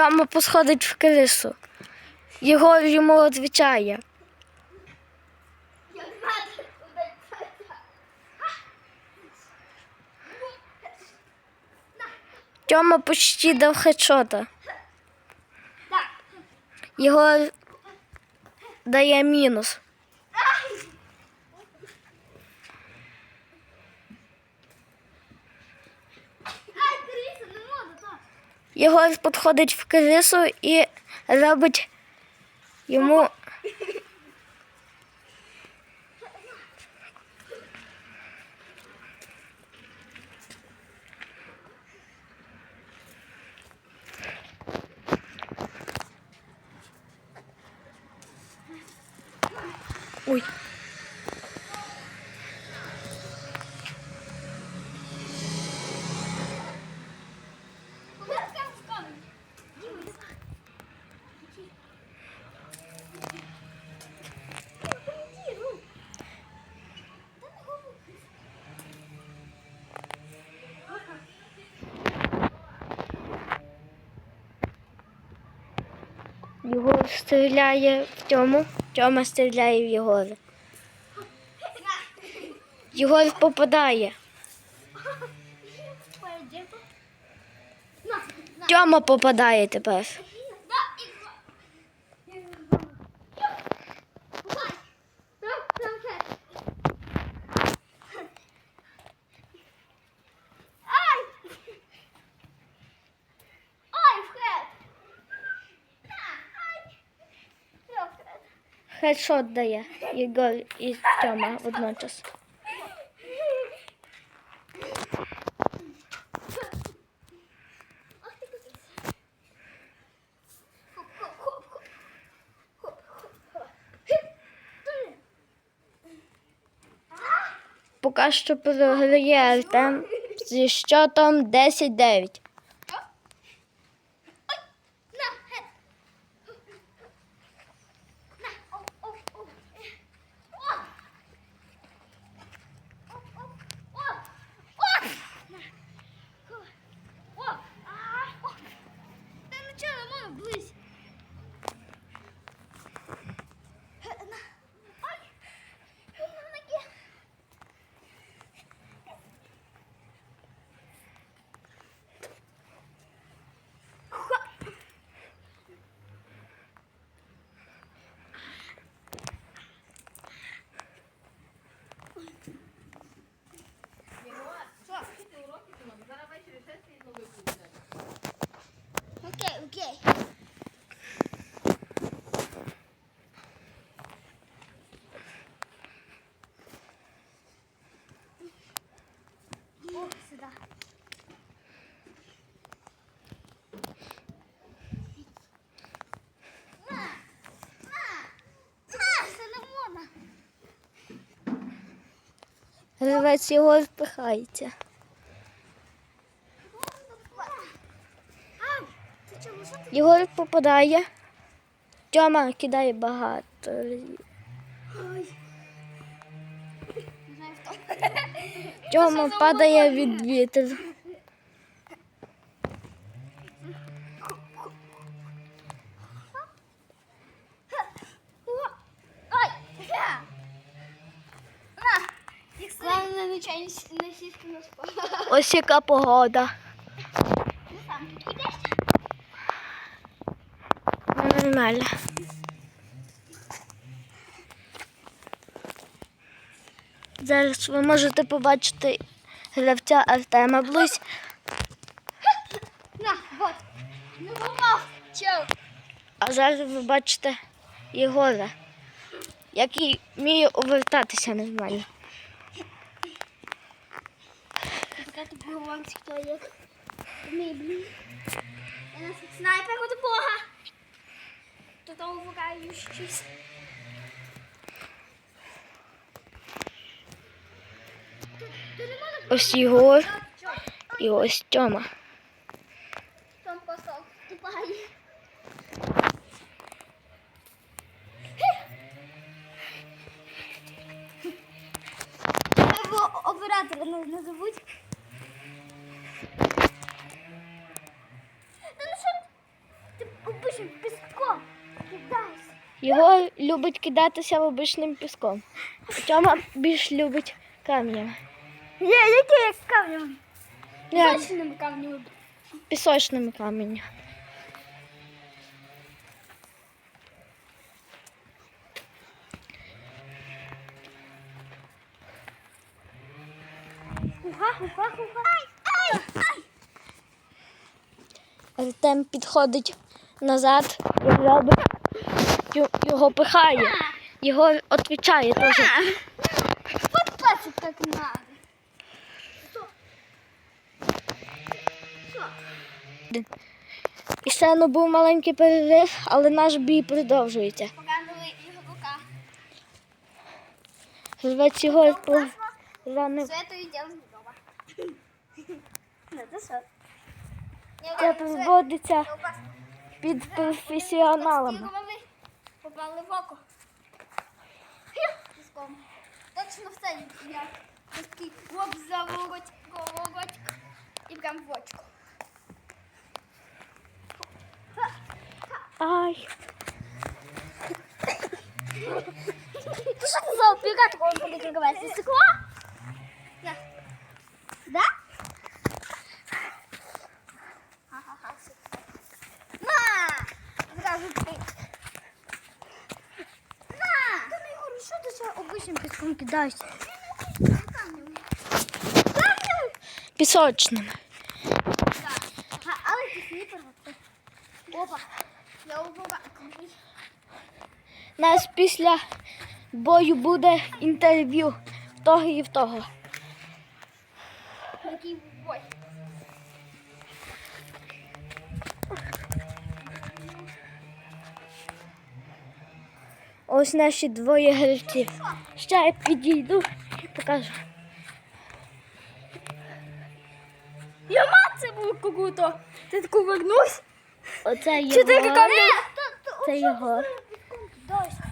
Тьома посходить в крису. Єгор йому ця. Тьома почти дав хедшота. його дає мінус. Ай, Криса, не можу, так. Єгор підходить в крису і робить йому. Ой. Єгор стріляє в Тьому, Тьома стріляє в Єгора. Єгор попадає. Тьома попадає тепер. Хедшот дає Єгор і Тьома водночас. Поки що програє Артем зі щотом 10-9. Окей, окей. О, сюда. На, на, на, це не можна. Гравець його впихається. Єгор попадає. Тьома кидає багато. Тьома падає від вітру. Не сісти на спа. Ось яка погода. Ну сам підійдеш? Ну, Нормально. Зараз ви можете побачити гравця Артема Близь. На, вот. Не попав. Чел. А зараз ви бачите Єгора, який вміє увертатися нормально. Така тут голландський туалет. Мій, блін. Я нас снайпер от Бога. Тут там вукаю щось. Ось Чо? і ось Тьома. Його любить кидатися в обичним піском. Тьома більш любить камнями. Є, які як камнями? Ні, Точними камнями. пісочними каменями. Уха, уха, уха. Ай, ай, ай. Артем підходить назад і робить, його пихає. Його відвічає теж. Вот пацик так надо. Что? Что? І ще ну, був маленький перерив, але наш бій продовжується. Показывай его рука. Гравець його поранив. Все это и делаем дома. Это что? Це проводиться під професіоналами. Попали в око. Піском. Точно все я. Такий лоб завороть, говороть і прям в очко. Ай, Ты что ты за пират, он будет говорю, обычным песком. Так. Ага, але ти. Опа. Я нас після бою буде інтерв'ю в того і в того. Ось наші двоє гравців. Ще я підійду і покажу. Я мать це було какую-то. Ти таку вернусь? Оце Чи ти його. камінь? Це його.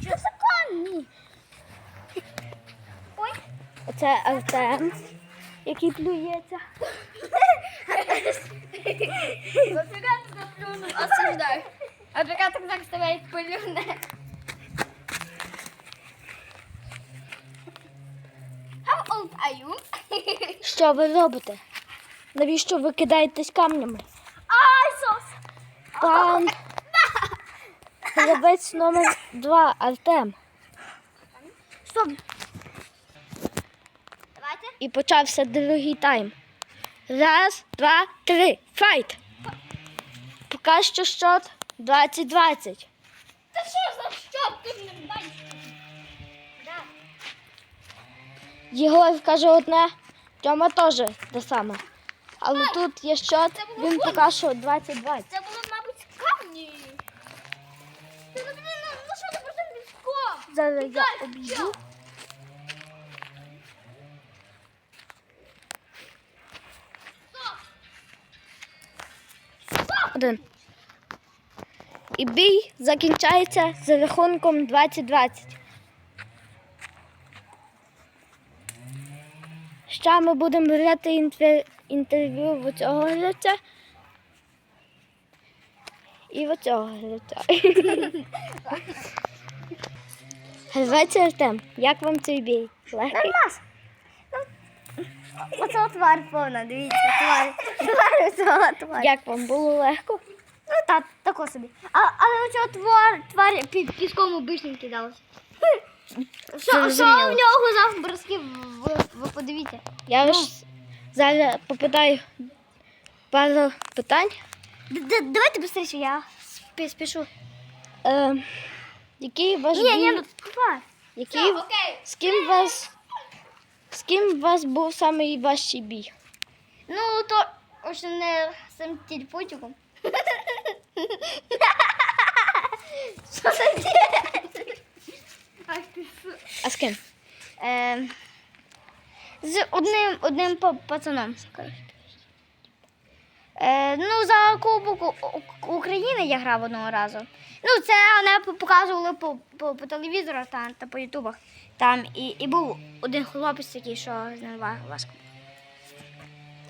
Що це камінь? Ой. Оце Артем, який плюється. Осуждаю. Так так ставай плюне. Що ви робите? Навіщо ви кидаєтесь камнями? Ай, сос. Пан гравець номер два Артем. Стоп. Давайте. І почався другий тайм. Раз, два, три. Файт! Поки що счет 20-20. Та що за що? Ти не бачиш. Єгор каже одне, Тьома теж те саме. Але тут є счет, він поки що 20-20. Це було, мабуть, камні. Ти ну, ну, ну що ти просто піском? Зараз я обійду. Один. І бій закінчається за рахунком 20-20. Ще ми будемо брати інтерв'ю в цього гравця і в цього гравця. Гравець Артем, як вам цей бій? Легкий? Оце тварь повна, дивіться, тварь. Тварь оцього тварь. Як вам було легко? Ну так, тако собі. А, але оцього твар, тварь під піском обичним кидалося. Що, що в нього за броски, ви, ви подивіться. Я ж зараз попитаю пару питань. Давайте швидше, я спі- спішу. Е, який ваш Ні, ні, ну який, з ким вас з ким у вас був самий важчий бій? Ну, то ось не з цим тільпутиком. Що це А з ким? Е, з одним, одним пацаном. Е, ну, за Кубок України я грав одного разу. Ну, це вони показували по, по, по телевізору та, та по ютубах. Там і, і був один хлопець такий, що з ним ва- важко.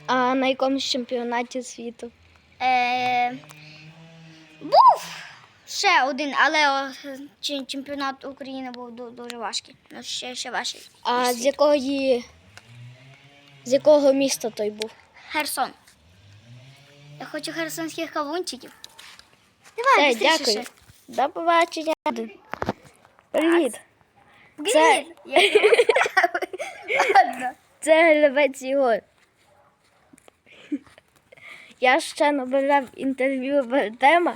А на якомусь чемпіонаті світу? Е, був Ще один, але чемпіонат України був дуже важкий. Ну, ще, ще важчий. А з якої. З якого міста той був? Херсон. Я хочу херсонських кавунчиків. Давай, быстріше дякую. ще. До побачення. Привіт. Це- Ладно. Це Гребець Ігор. Я ще набирав інтерв'ю в Артема,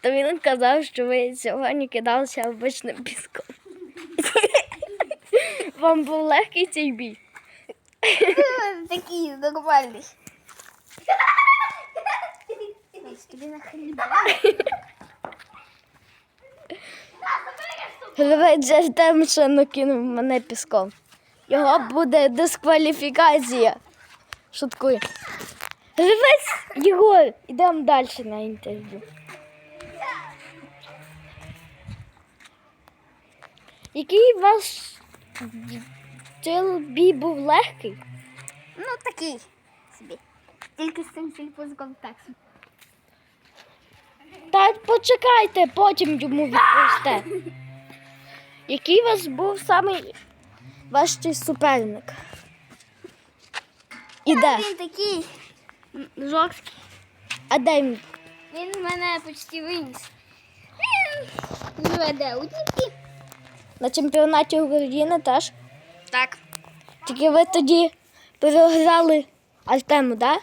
то він казав, що ви сьогодні кидалися обичним піском. Вам був легкий цей бій? Такий нормальний. Тобі нахрен Гравець Артем ще накинув мене піском. Його буде дискваліфікація. Шуткую. Гравець Єгор, йдемо далі на інтерв'ю. Який ваш цей бій був легкий? Ну, такий собі. Тільки з цим сільпозконтекстом. Та почекайте, потім йому відповісте. Який у вас був самий важчий суперник? І де? Він такий жорсткий. А де він? Він мене почти виніс. Він живе де? У Дніпрі. На чемпіонаті України теж. Так. Тільки ви тоді переграли Артему, так?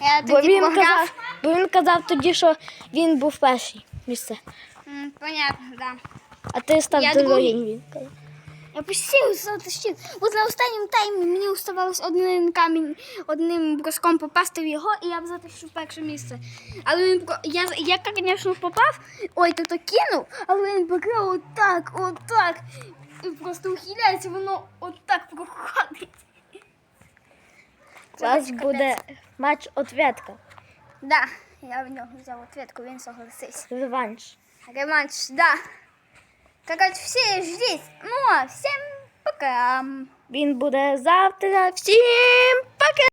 Я Бо тоді він програв. казав, бо він казав тоді, що він був перший місце. М, Понятно, да. А ти став Я другим. другий. Він казав. Я почти затащив. От на останньому таймі мені оставалось одним камінь, одним броском попасти в його, і я б затащив перше місце. Але він я, я, звісно, попав, ой, то то кинув, але він покрив отак, отак. І просто ухиляється, воно отак проходить. У вас буде матч ответка, Да, я в нього взяв ответку, він согласився. реванш. Реманш, да. Короче, все ждіть. Ну, а всем пока. Він буде завтра. Всім пока!